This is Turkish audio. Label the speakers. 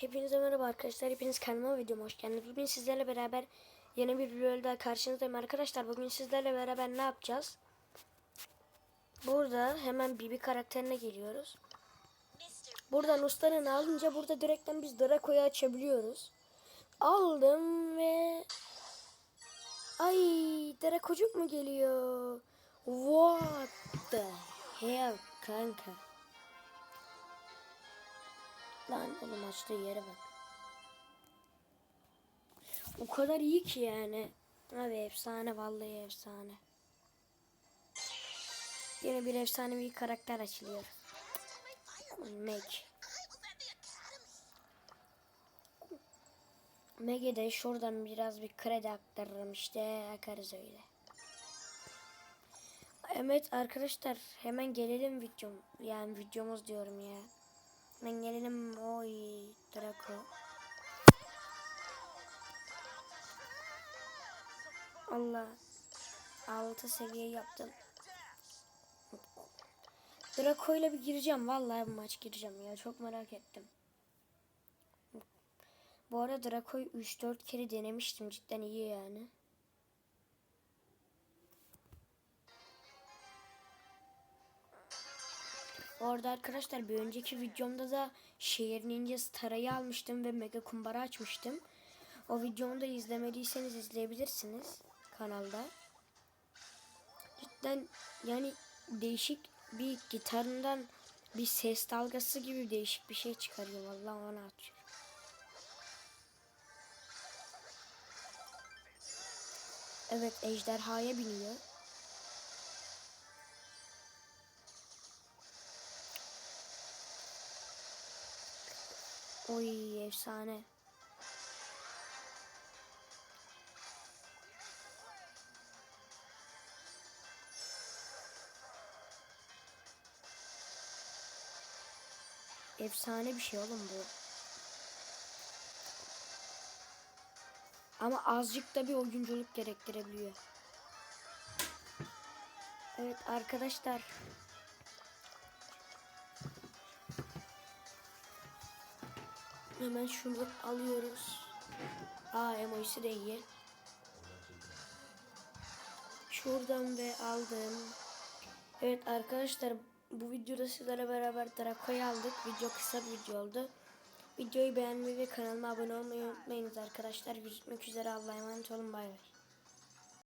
Speaker 1: Hepinize merhaba arkadaşlar. Hepiniz kanalıma videoma hoş geldiniz. Bugün sizlerle beraber yeni bir videoda karşınızdayım arkadaşlar. Bugün sizlerle beraber ne yapacağız? Burada hemen Bibi karakterine geliyoruz. Buradan ustanın alınca burada direkten biz Draco'yu açabiliyoruz. Aldım ve... Ay Dracocuk mu geliyor? What the hell kanka? Lan oğlum açtığı yere bak. O kadar iyi ki yani. Abi efsane vallahi efsane. Yine bir efsanevi karakter açılıyor. Meg. Meg'e de şuradan biraz bir kredi aktarırım işte akarız öyle. Evet arkadaşlar hemen gelelim videom yani videomuz diyorum ya. Hemen gelelim oy Draco. Allah. 6 seviye yaptım. Draco ile bir gireceğim. Vallahi bu maç gireceğim ya. Çok merak ettim. Bu arada Draco'yu 3-4 kere denemiştim. Cidden iyi yani. Orada arkadaşlar bir önceki videomda da şehir ninjası tarayı almıştım ve mega kumbara açmıştım. O videomu da izlemediyseniz izleyebilirsiniz kanalda. Cidden yani değişik bir gitarından bir ses dalgası gibi değişik bir şey çıkarıyor. Vallahi ona atıyor. Evet ejderhaya biniyor. Oy efsane. Efsane bir şey oğlum bu. Ama azıcık da bir oyunculuk gerektirebiliyor. Evet arkadaşlar. Hemen şunu alıyoruz. Aa emojisi de iyi. Şuradan ve aldım. Evet arkadaşlar bu videoda sizlerle beraber Draco'yu aldık. Video kısa bir video oldu. Videoyu beğenmeyi ve kanalıma abone olmayı unutmayınız arkadaşlar. Görüşmek üzere Allah'a emanet olun bay bay.